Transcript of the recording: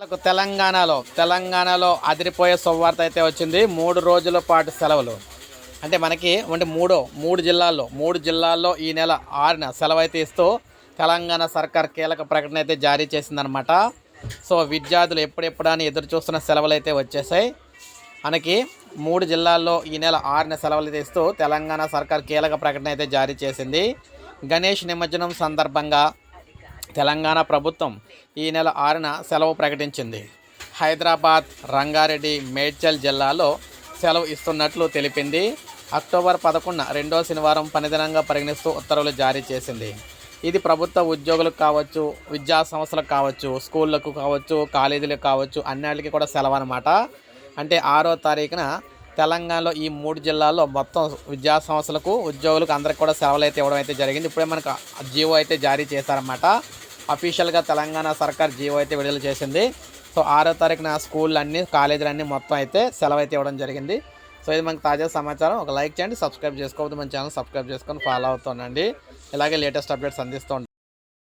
మనకు తెలంగాణలో తెలంగాణలో అదిరిపోయే సువార్త అయితే వచ్చింది. మూడు రోజుల పాటు సెలవులు. అంటే మనకి అంటే మూడో మూడు జిల్లాల్లో మూడు జిల్లాల్లో ఈ నెల ఆరున సెలవు అయితే ఇస్తూ తెలంగాణ సర్కార్ కీలక ప్రకటన అయితే జారీ చేసిందనమాట సో విద్యార్థులు ఎప్పుడెప్పుడని ఎదురు చూస్తున్న సెలవులు అయితే వచ్చేసాయి. మనకి మూడు జిల్లాల్లో ఈ నెల ఆరున సెలవులు అయితే ఇస్తూ తెలంగాణ సర్కార్ కీలక ప్రకటన అయితే జారీ చేసింది. గణేష్ నిమజ్జనం సందర్భంగా తెలంగాణ ప్రభుత్వం ఈ నెల ఆరున సెలవు ప్రకటించింది. హైదరాబాద్ రంగారెడ్డి మేడ్చల్ జిల్లాలో సెలవు ఇస్తున్నట్లు తెలిపింది. అక్టోబర్ పదకొండున రెండో శనివారం పనిదినంగా పరిగణిస్తూ ఉత్తర్వులు జారీ చేసింది. ఇది ప్రభుత్వ ఉద్యోగులకు కావచ్చు విద్యా సంస్థలకు కావచ్చు స్కూళ్ళకు కావచ్చు కాలేజీలకు కావచ్చు అన్నిటికీ కూడా సెలవు అనమాట అంటే ఆరో తారీఖున తెలంగాణలో ఈ మూడు జిల్లాల్లో మొత్తం విద్యా సంస్థలకు ఉద్యోగులకు అందరికి కూడా సెలవులు అయితే ఇవ్వడం అయితే జరిగింది. ఇప్పుడే మనకు జీవో అయితే జారీ చేశారన్నమాట. అఫీషియల్గా తెలంగాణ సర్కార్ జీవో అయితే విడుదల చేసింది. సో ఆరో తారీఖున స్కూళ్ళు అన్ని కాలేజీలు అన్నీ మొత్తం అయితే సెలవు అయితే ఇవ్వడం జరిగింది. సో ఇది మనకు తాజా సమాచారం. ఒక లైక్ చేయండి సబ్స్క్రైబ్ చేసుకోవద్దు మన ఛానల్ సబ్స్క్రైబ్ చేసుకొని ఫాలో అవుతుండండి. ఇలాగే లేటెస్ట్ అప్డేట్స్ అందిస్తూ